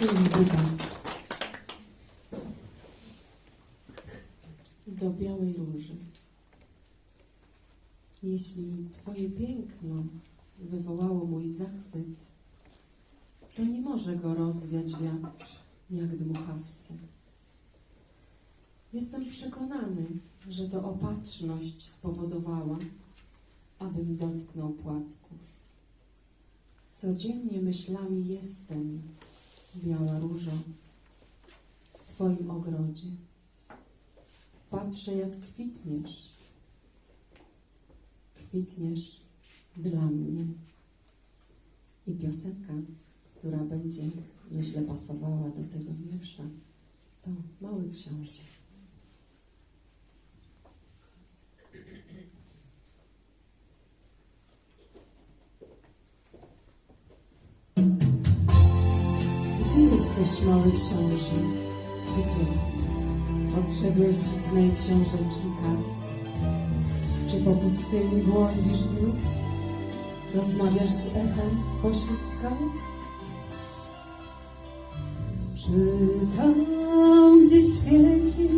Dobry Państwu. Do białej róży. Jeśli Twoje piękno wywołało mój zachwyt, to nie może go rozwiać wiatr jak dmuchawce. Jestem przekonany, że to opatrzność spowodowała, abym dotknął płatków. Codziennie myślami jestem, biała różo, w Twoim ogrodzie. Patrzę, jak kwitniesz. Kwitniesz dla mnie. I piosenka, która będzie, myślę, pasowała do tego wiersza, to Mały Książę. Gdzie jesteś, mały książę? Gdzie? Odszedłeś z mej książeczki kart? Czy po pustyni błądzisz znów? Rozmawiasz z echem pośród skał? Czy tam, gdzie świeci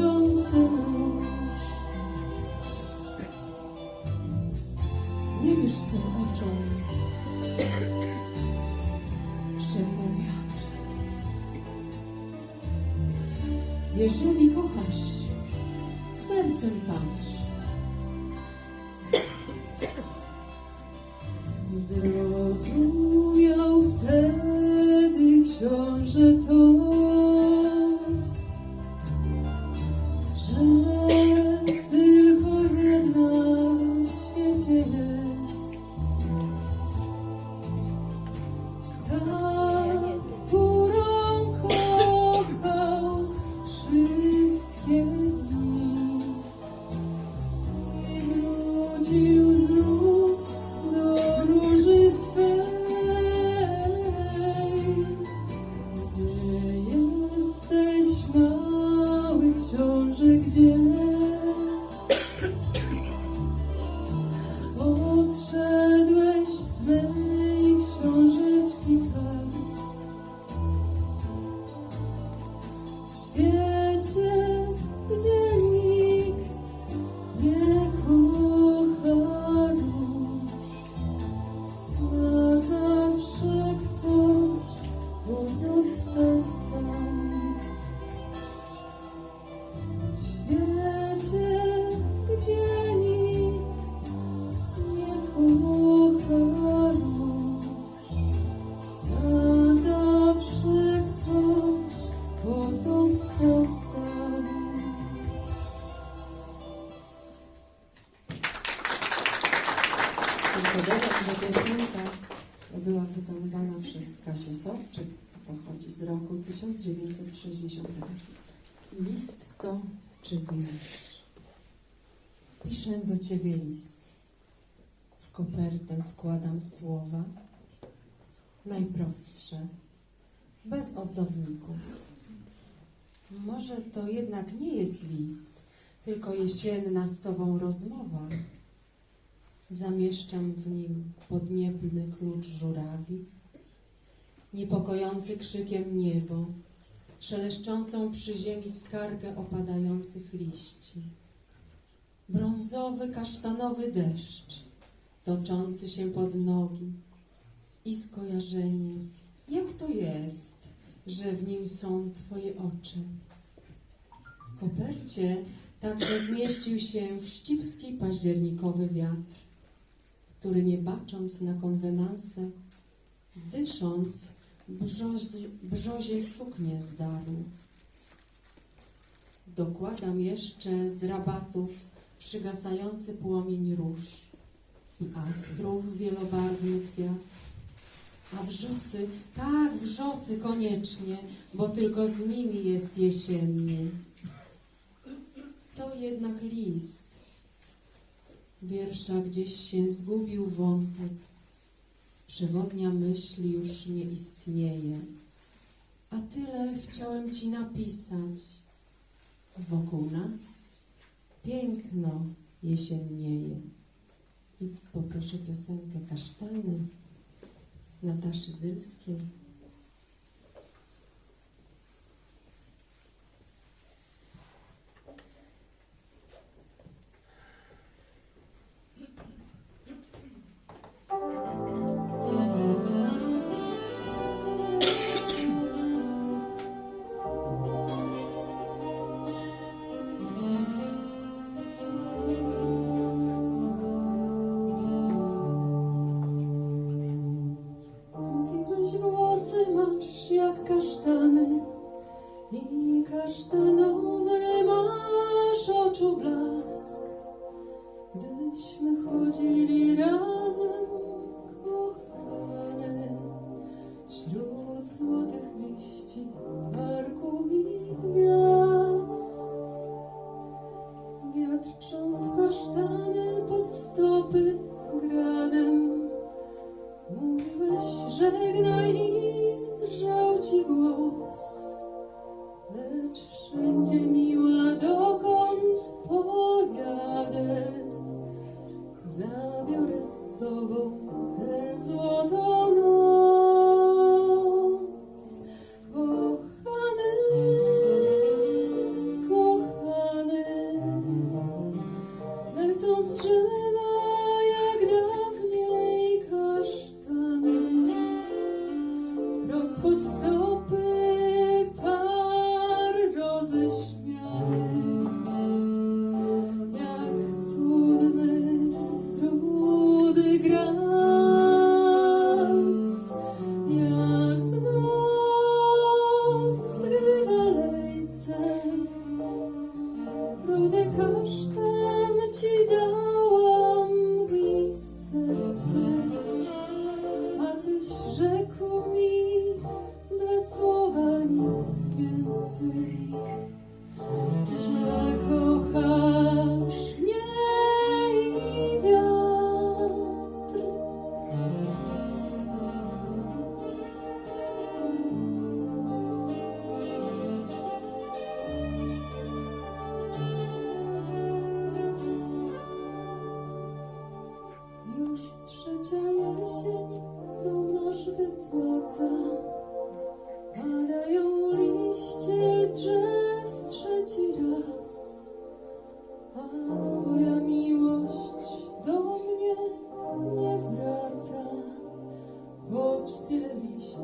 z tysiącem róż. Nie wierz swym oczom, szepnął wiatr. Jeżeli kochasz, sercem patrz. Słowa najprostsze, bez ozdobników. Może to jednak nie jest list, tylko jesienna z tobą rozmowa. Zamieszczam w nim podniebny klucz żurawi, niepokojący krzykiem niebo, szeleszczącą przy ziemi skargę opadających liści. Brązowy, kasztanowy deszcz, toczący się pod nogi i skojarzenie, jak to jest, że w nim są Twoje oczy. W kopercie także zmieścił się wścibski październikowy wiatr, który nie bacząc na konwenanse, dysząc, brzozie, brzozie suknię zdarł. Dokładam jeszcze z rabatów przygasający płomień róż i astrów wielobarwny kwiat. A wrzosy, tak, wrzosy koniecznie, bo tylko z nimi jest jesienny. To jednak list. Wiersza gdzieś się zgubił wątek. Przewodnia myśl już nie istnieje. A tyle chciałem ci napisać. Wokół nas piękno jesiennieje. I poproszę piosenkę Kasztany Nataszy Zylskiej.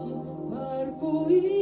Tyle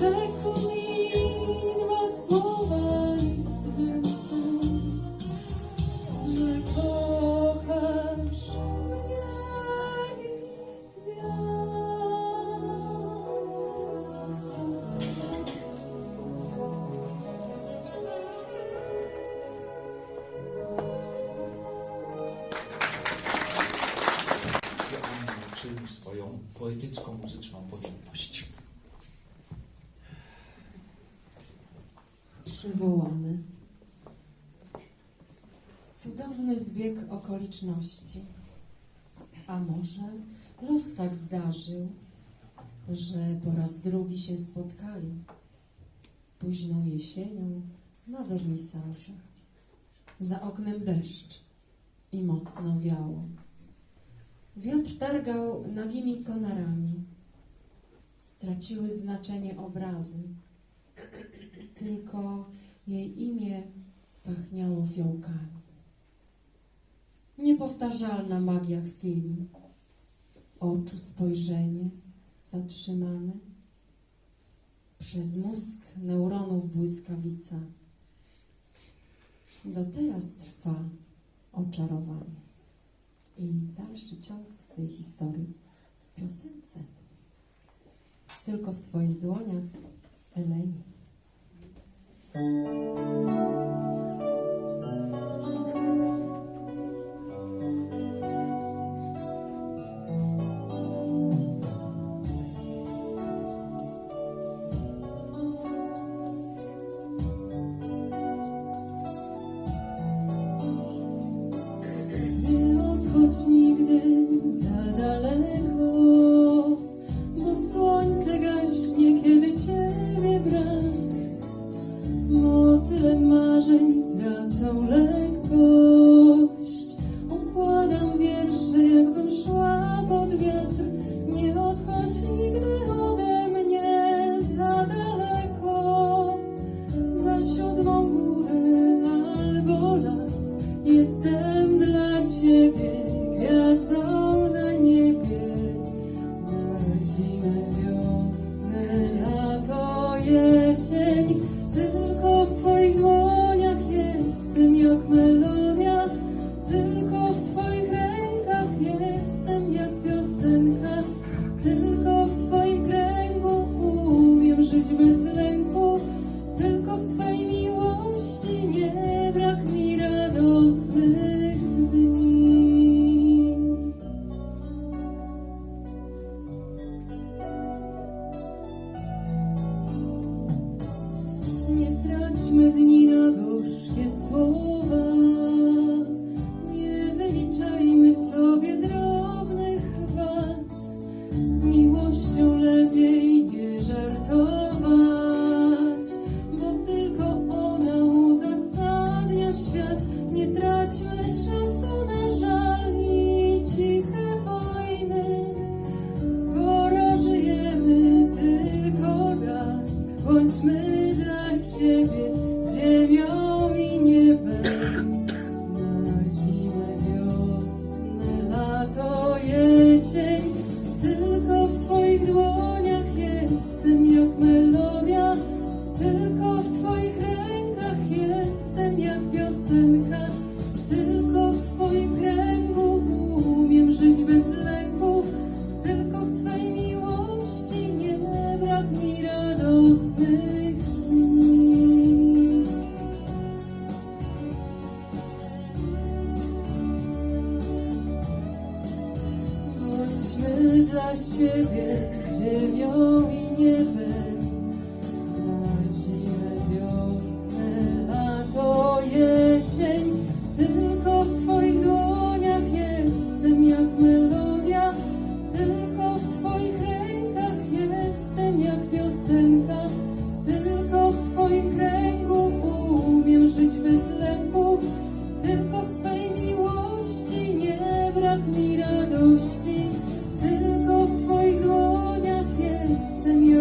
shake Przywołany. Cudowny zbieg okoliczności. A może los tak zdarzył, że po raz drugi się spotkali późną jesienią na wernisażu. Za oknem deszcz i mocno wiało. Wiatr targał nagimi konarami. Straciły znaczenie obrazy. Tylko jej imię pachniało fiołkami. Niepowtarzalna magia chwili. Oczu spojrzenie zatrzymane. Przez mózg neuronów błyskawica. Do teraz trwa oczarowanie. I dalszy ciąg tej historii w piosence. Tylko w Twoich dłoniach, Eleni. Nie Ciebie ziemią i niebem. Christ and you.